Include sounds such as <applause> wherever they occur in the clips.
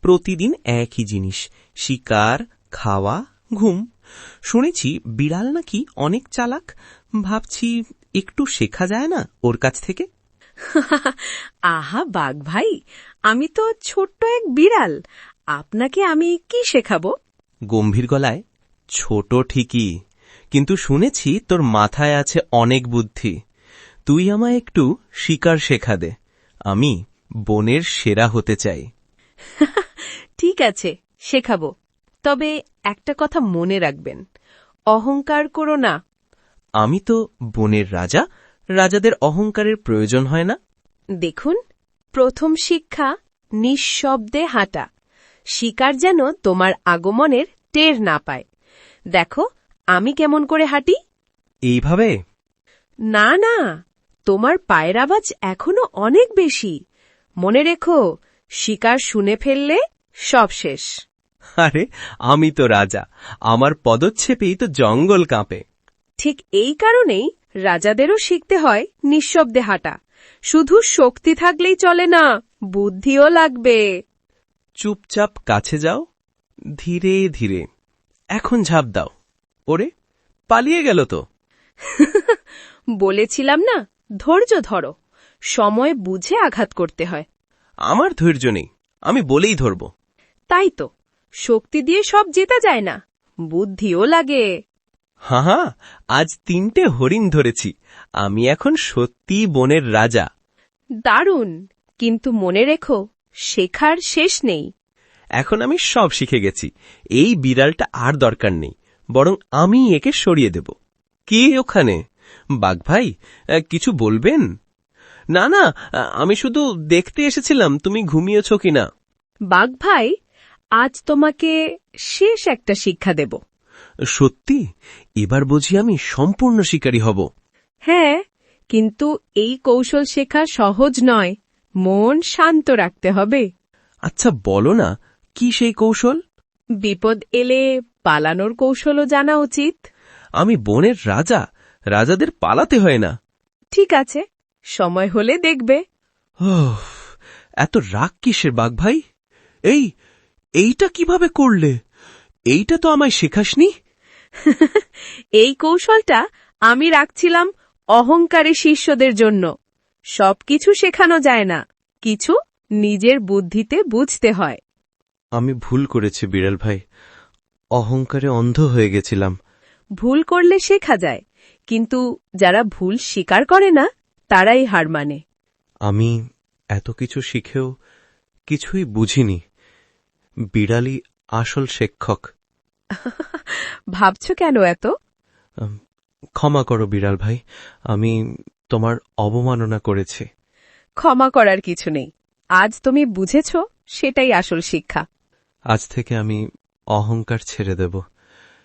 প্রতিদিন একই জিনিস শিকার খাওয়া ঘুম। শুনেছি বিড়াল নাকি অনেক চালাক। ভাবছি একটু শেখা যায় না ওর কাছ থেকে? <laughs> আহা বাঘ ভাই আমি তো ছোট্ট এক বিড়াল। আপনাকে আমি কি শেখাবো? গম্ভীর গলায় ছোট ঠিকই কিন্তু শুনেছি তোর মাথায় আছে অনেক বুদ্ধি। তুই আমায় একটু শিকার শেখা দে। আমি বনের সেরা হতে চাই। ঠিক আছে শেখাবো। তবে একটা কথা মনে রাখবেন অহংকার করো না। আমি তো বনের রাজা রাজাদের অহংকারের প্রয়োজন হয় না? দেখুন প্রথম শিক্ষা নিঃশব্দে হাঁটা। শিকার যেন তোমার আগমনের টের না পায়। দেখো আমি কেমন করে হাঁটি? এইভাবে? না না তোমার পায়ের আওয়াজ এখনও অনেক বেশি। মনে রেখো শিকার শুনে ফেললে সব শেষ। আরে আমি তো রাজা। আমার পদচ্ছেপেই তো জঙ্গল কাঁপে। ঠিক এই কারণেই রাজাদেরও শিখতে হয় নিঃশব্দে হাঁটা। শুধু শক্তি থাকলেই চলে না বুদ্ধিও লাগবে। চুপচাপ কাছে যাও। ধীরে ধীরে। এখন ঝাঁপ দাও। ওরে পালিয়ে গেল তো। <laughs> বলেছিলাম না ধৈর্য ধরো। সময় বুঝে আঘাত করতে হয়। আমার ধৈর্য নেই আমি বলেই ধরব। তাই তো শক্তি দিয়ে সব জেতা যায় না বুদ্ধিও লাগে। হা হা আজ তিনটে হরিণ ধরেছি আমি এখন সত্যি বনের রাজা। দারুণ কিন্তু মনে রেখো শেখার শেষ নেই। এখন আমি সব শিখে গেছি এই বিড়ালটা আর দরকার নেই বরং আমি একে সরিয়ে দেব। কে ওখানে? বাঘ ভাই কিছু বলবেন? না না আমি শুধু দেখতে এসেছিলাম তুমি ঘুমিয়েছ কিনা। বাঘ ভাই আজ তোমাকে শেষ একটা শিক্ষা দেব। সত্যি? এবার বুঝি আমি সম্পূর্ণ শিকারী হব। হ্যাঁ কিন্তু এই কৌশল শেখা সহজ নয় মন শান্ত রাখতে হবে। আচ্ছা বলো না কি সেই কৌশল? বিপদ এলে পালানোর কৌশলও জানা উচিত। আমি বনের রাজা রাজাদের পালাতে হয় না। ঠিক আছে সময় হলে দেখবে। এত রাগ কিসের বাঘ ভাই? এই এইটা কীভাবে করলে? এইটা তো আমায় শেখাসনি? <laughs> এই কৌশলটা আমি রাখছিলাম অহংকারী শিষ্যদের জন্য। সবকিছু শেখানো যায় না কিছু নিজের বুদ্ধিতে বুঝতে হয়। আমি ভুল করেছি বিড়াল ভাই। অহংকারে অন্ধ হয়ে গেছিলাম। ভুল করলে শেখা যায় কিন্তু যারা ভুল স্বীকার করে না তারাই হার মানে। আমি এত কিছু শিখেও কিছুই বুঝিনি। বিড়ালই আসল শিক্ষক। <laughs> ভাবছ কেন এত? ক্ষমা করো বিড়াল ভাই আমি তোমার অবমাননা করেছি। ক্ষমা করার কিছু নেই। আজ তুমি বুঝেছ সেটাই আসল শিক্ষা। আজ থেকে আমি অহংকার ছেড়ে দেব।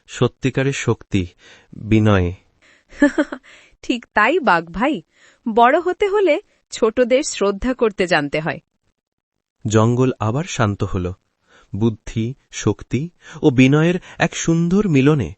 সত্যিকারের শক্তি বিনয়ে। <laughs> ঠিক তাই, বাঘ ভাই। বড় হতে হলে ছোটদের শ্রদ্ধা করতে জানতে হয়। জঙ্গল আবার শান্ত হল। বুদ্ধি, শক্তি ও বিনয়ের এক সুন্দর মিলনে